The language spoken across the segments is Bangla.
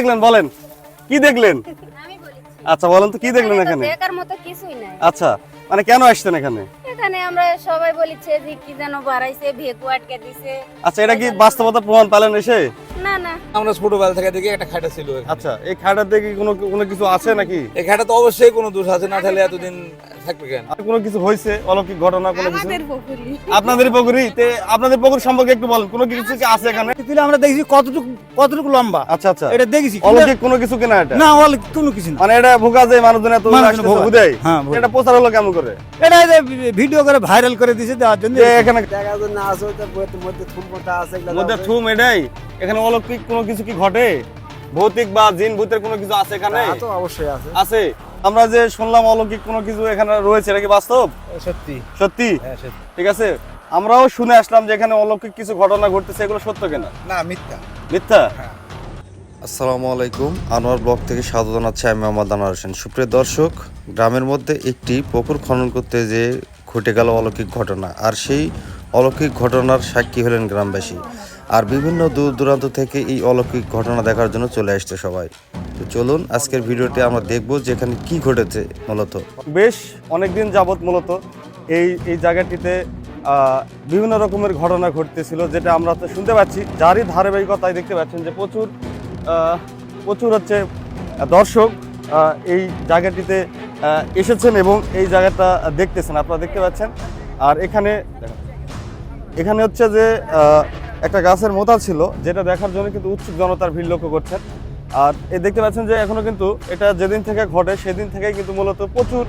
দেখলেন? বলেন। কি দেখলেন? আচ্ছা বলেন তো কি দেখলেন এখানে? দেখার মতো কিছুই নাই। আচ্ছা মানে কেন আসছেন এখানে? এখানে আমরা সবাই বলেছে যে কি যেন বাড়াইছে ভেকু আটকে দিছে। আচ্ছা এটা কি বাস্তবতা প্রমাণ পেলেন এসে? না না। আমরা ছোটবেলা থেকে দেখি একটা খাটা ছিল আচ্ছা এই খাটাতে কি কোনো কোনো কিছু আছে নাকি? এই খাটা তো অবশ্যই কোনো দোষ আছে না তাহলে এতদিন থাকবে কেন? কোনো কিছু হয়েছে অলৌকিক ঘটনা কোনো কিছু? আপনাদের পুকুরি তে আপনাদের পুকুর সম্পর্কে একটু বলেন কোনো কিছু কি আছে এখানে? দিলে আমরা দেখছি কতটুকু কতটুকু লম্বা। আচ্ছা আচ্ছা। এটা দেখেছি অলৌকিক কোনো কিছু কিনা এটা? না অলৌকিক কোনো কিছু না। মানে এটা ভোগা যায় মানুষজন এত হ্যাঁ, এটা প্রচার হলো কেমন করে? এটা ভিডিও করে ভাইরাল করে দিয়েছে দেওয়ার জন্য। এখানে দেখা যায় না আছে ওইটার মধ্যে মধ্যে থুমটা আছে মধ্যে থুম এটাই। এখানে অলৌকিক কোনো কিছু কি ঘটে? ভৌতিক বা জিন ভূতের কোনো কিছু আছে এখানে? তো অবশ্যই আছে। আছে? আমরা যে শুনলাম অলৌকিক কোনো কিছু এখানে রয়েছে এটা কি বাস্তব? সত্যি। সত্যি? হ্যাঁ ঠিক আছে। আমরাও শুনে আসলাম যে এখানে অলৌকিক কিছু ঘটনা ঘটতেছে এগুলো সত্য কিনা? না মিথ্যা। মিথ্যা? আসসালামু আলাইকুম। আনোয়ার ব্লগ থেকে স্বাগত জানাচ্ছি আমি মোহাম্মদ আনোয়ার হোসেন। সুপ্রিয় দর্শক গ্রামের মধ্যে একটি পুকুর খনন করতে যে ঘটে গেল অলৌকিক ঘটনা আর সেই অলৌকিক ঘটনার সাক্ষী হলেন গ্রামবাসী। আর বিভিন্ন দূর দূরান্ত থেকে এই অলৌকিক ঘটনা দেখার জন্য চলে আসছে সবাই। তো চলুন, আজকের ভিডিওটি আমরা দেখব যে এখানে কি ঘটেছে মূলত। বেশ অনেকদিন যাবৎ মূলত এই এই জায়গাটিতে বিভিন্ন রকমের ঘটনা ঘটতেছিল, যেটা আমরা তো শুনতে পাচ্ছি, যারই ধারাবাহিকতায় দেখতে পাচ্ছেন যে প্রচুর প্রচুর হচ্ছে দর্শক এই জায়গাটিতে এসেছেন এবং এই জায়গাটা দেখতেছেন, আপনারা দেখতে পাচ্ছেন। আর এখানে এখানে হচ্ছে যে একটা গাছের মোতা ছিল, যেটা দেখার জন্য কিন্তু উৎসুক জনতার ভিড় লক্ষ্য করছেন। আর এ দেখতে পাচ্ছেন যে এখনও কিন্তু এটা যেদিন থেকে ঘটে সেদিন থেকে কিন্তু মূলত প্রচুর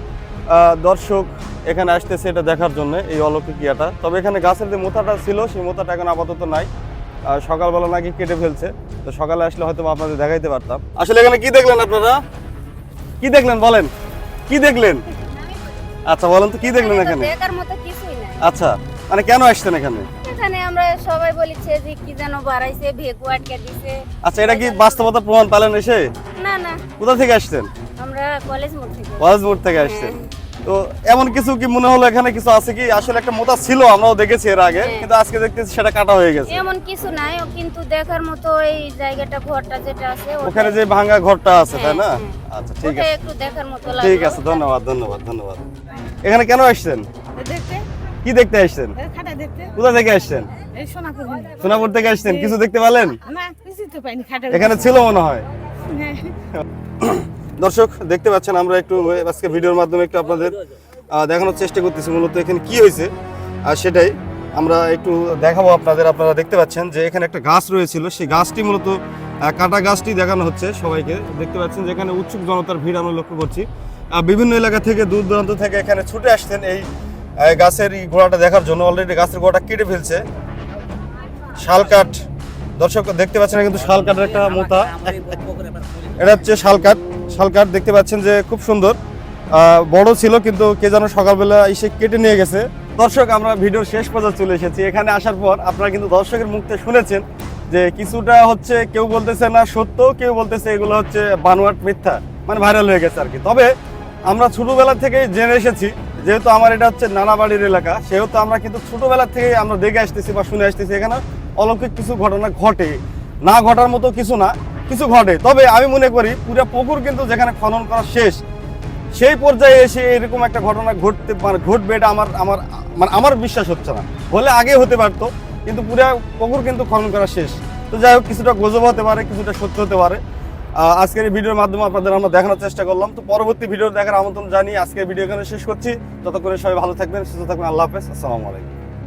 দর্শক এখানে আসতেছে এটা দেখার জন্য এই অলৌকিক ইয়াটা। তবে এখানে গাছের যে মোতাটা ছিল সেই মোতাটা এখন আপাতত নাই। আর সকালবেলা নাকি কেটে ফেলছে। তো সকালে আসলে হয়তো আপনাদের দেখাইতে পারতাম। আসলে এখানে কি দেখলেন আপনারা? কি দেখলেন বলেন? কি দেখলেন? আচ্ছা বলেন তো কি দেখলেন এখানে? আচ্ছা মানে কেন আসছেন এখানে? এখানে আমরা সবাই বলেছে যে কি যেন বাড়াইছে ভেকু আটকে দিছে। আচ্ছা এটা কি বাস্তবতা প্রমাণ পেলেন এসে? না না। কোথা থেকে আসছেন? আমরা কলেজ মোড় থেকে। কলেজ মোড় থেকে আসছেন। তো এমন কিছু কি মনে হলো এখানে? কিছু আছে কি? আসলে একটা মোতা ছিল আমরাও দেখেছি এর আগে হ্যাঁ। কিন্তু আজকে দেখতেছি সেটা কাটা হয়ে গেছে। এমন কিছু নাই কিন্তু দেখার মতো এই জায়গাটা ঘরটা যেটা আছে ওখানে যে ভাঙা ঘরটা আছে তাই না? হ্যাঁ, আচ্ছা ঠিক আছে। একটু দেখার মতো ঠিক আছে ধন্যবাদ ধন্যবাদ ধন্যবাদ। এখানে কেন আসছেন? দেখতে। কি দেখতে আসছেন? কোথা থেকে আসছেন? সোনাপুর থেকে। আসছেন? কিছু দেখতে পেলেন না কিছুই তো পাইনি খাটা এখানে ছিল মনে হয়। হ্যাঁ। দর্শক দেখতে পাচ্ছেন আমরা একটু আজকে ভিডিওর মাধ্যমে একটু আপনাদের দেখানোর চেষ্টা করতেছি। মূলত এখানে কি হয়েছে? আর সেটাই আমরা একটু দেখাবো আপনাদের। আপনারা দেখতে পাচ্ছেন যে এখানে একটা গাছ রয়েছিল। সেই গাছটি মূলত কাটা গাছটি দেখানো হচ্ছে সবাইকে। দেখতে পাচ্ছেন যে এখানে উৎসুক জনতার ভিড় আমরা লক্ষ্য করছি। বিভিন্ন এলাকা থেকে দূর দূরান্ত থেকে এখানে ছুটে আসছেন এই গাছের এই গোড়াটা দেখার জন্য অলরেডি গাছের গোড়াটা কেটে ফেলছে। শালকাঠ দর্শক, দেখতে পাচ্ছেন কিন্তু শালকাঠের একটা মোতা এটা হচ্ছে শালকাঠ শালকাঠ দেখতে পাচ্ছেন যে খুব সুন্দর। বড় ছিল কিন্তু কে যেন সকালবেলা এসে কেটে নিয়ে গেছে। দর্শক, আমরা ভিডিওর শেষ পর্যন্ত চলে এসেছি। এখানে আসার পর আপনারা কিন্তু দর্শকের মুখ থেকে শুনেছেন যে কিছুটা হচ্ছে কেউ বলতেছে না সত্য, কেউ বলতেছে এগুলো হচ্ছে বানোয়াট মিথ্যা। মানে ভাইরাল হয়ে গেছে আর কি। তবে আমরা ছোটবেলা থেকে জেনে এসেছি যেহেতু আমার এটা হচ্ছে নানা বাড়ির এলাকা, সেহেতু আমরা কিন্তু ছোটবেলা থেকে আমরা দেখে আসতেছি বা শুনে আসতেছি এখানে অলৌকিক কিছু ঘটনা ঘটে। না ঘটার মতো কিছু না, কিছু ঘটে। তবে আমি মনে করি পুরো পুকুর কিন্তু যেখানে খনন করা শেষ, সেই পর্যায়ে এসে এরকম একটা ঘটনা ঘটতে মানে ঘটবে এটা আমার আমার মানে আমার বিশ্বাস হচ্ছে না। হলে আগে হতে পারতো, কিন্তু পুরো পুকুর কিন্তু খনন করা শেষ। তো যাই হোক, কিছুটা গজব হতে পারে, কিছুটা সত্য হতে পারে। আজকের এই ভিডিওর মাধ্যমে আপনাদের আমরা দেখানোর চেষ্টা করলাম। তো পরবর্তী ভিডিও দেখার আমন্ত্রণ জানিয়ে আজকের ভিডিও এখানে শেষ করছি। ততক্ষণে সবাই ভালো থাকবেন, সুস্থ থাকবেন। আল্লাহ হাফেজ। আসসালামু আলাইকুম।